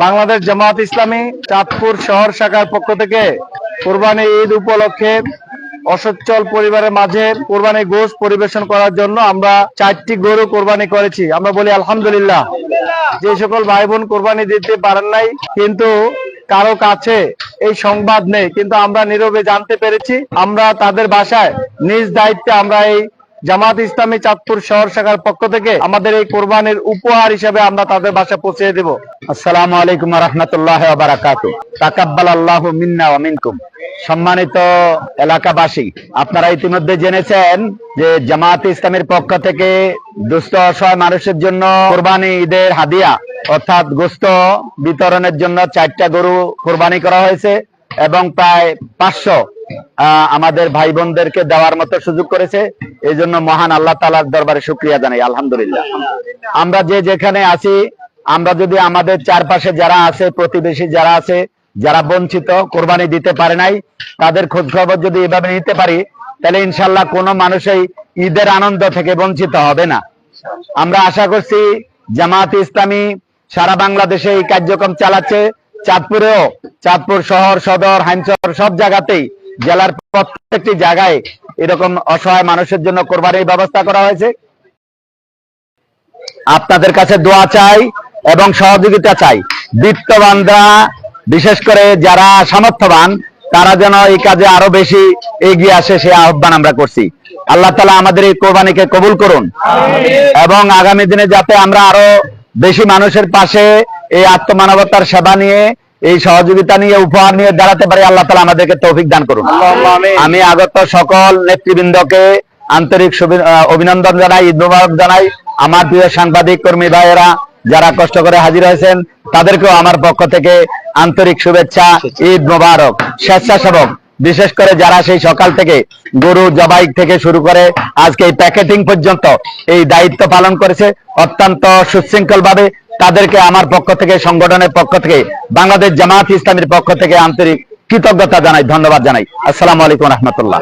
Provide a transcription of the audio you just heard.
বাংলাদেশ জামাত ইসলামী চাঁদপুর শহর শাখার পক্ষ থেকে কোরবানি ঈদ উপলক্ষে অসচ্ছল পরিবারের মাঝে কোরবানি গোশ পরিবেশন করার জন্য আমরা চারটি গরু কোরবানি করেছি। আমরা বলি আলহামদুলিল্লাহ। যে সকল ভাই বোন কোরবানি দিতে পারেন নাই, কিন্তু কারও কাছে এই সংবাদ নেই। কিন্তু আমরা নীরবে জানতে পেরেছি, আমরা তাদের বাসায় নিজ দায়িত্বে আমরা এই জামাত ইসলামী চাঁদপুর শহর শাখার পক্ষ থেকে আমাদের এই কোরবানির উপহার হিসেবে আমরা তাদের বাসায় পৌঁছে দেব। আসসালামু আলাইকুম রহমতুল্লাহ আল্লাহ মিনকুম। সম্মানিত এলাকাবাসী, আপনারা ইতিমধ্যে জেনেছেন যে জামাত ইসলামের পক্ষ থেকে দুস্থ অসহায় মানুষের জন্য কোরবানি ঈদের হাদিয়া, অর্থাৎ গোস্ত বিতরণের জন্য চারটা গরু কোরবানি করা হয়েছে এবং প্রায় পাঁচশো আমাদের ভাই বোনদেরকে দেওয়ার মতো সুযোগ করেছে। এই জন্য মহান আল্লাহ তালার দরবারে শুক্রিয়া জানাই, আলহামদুলিল্লাহ। আমরা যে যেখানে আছি, আমরা যদি আমাদের চারপাশে যারা আছে, প্রতিবেশী যারা আছে, যারা বঞ্চিত, কোরবানি দিতে পারে নাই, তাদের খোঁজ খবর যদি এভাবে নিতে পারি, তাহলে ইনশাল্লাহ কোনো মানুষই ঈদের আনন্দ থেকে বঞ্চিত হবে না। আমরা আশা করছি জামাত ইসলামী সারা বাংলাদেশে এই কার্যক্রম চালাচ্ছে। চাঁদপুরেও, চাঁদপুর শহর, সদর হাইমচর সব জায়গাতেই জেলার প্রত্যেকটি জায়গায় এরকম অসহায় মানুষের জন্য কোরবানির ব্যবস্থা করা হয়েছে। আপনাদের কাছে দোয়া চাই এবং সহযোগিতা চাই। বিত্তবানরা, বিশেষ করে যারা সামর্থ্যবান, তারা যেন এই কাজে আরও বেশি এগিয়ে আসে সে আহ্বান আমরা করছি। আল্লাহ তালা আমাদের এই কোরবানিকে কবুল করুন। এবং আগামী দিনে যাতে আমরা আরও বেশি মানুষের পাশে এই আত্মমানবতার সেবা নিয়ে এই সহযোগিতা নিয়ে উপহার নিয়ে দাঁড়াতে পারি আল্লাহ তালা আমাদেরকে তৌফিক দান করুন। আমি আগত সকল নেতৃবৃন্দকে আন্তরিক অভিনন্দন জানাই ঈদ মুবারক জানাই। আমার প্রিয় সাংবাদিক কর্মী ভাইয়েরা যারা কষ্ট করে হাজির হয়েছেন তাদেরকেও আমার পক্ষ থেকে আন্তরিক শুভেচ্ছা ঈদ মোবারক। স্বেচ্ছাসেবক বিশেষ করে যারা সেই সকাল থেকে গরু জবাই থেকে শুরু করে আজকে এই প্যাকেটিং পর্যন্ত এই দায়িত্ব পালন করেছে অত্যন্ত সুশৃঙ্খল ভাবে তাদেরকে আমার পক্ষ থেকে, সংগঠনের পক্ষ থেকে, বাংলাদেশ জামাত ইসলামের পক্ষ থেকে আন্তরিক কৃতজ্ঞতা জানাই, ধন্যবাদ জানাই। আসসালামু আলাইকুম রহমতুল্লাহ।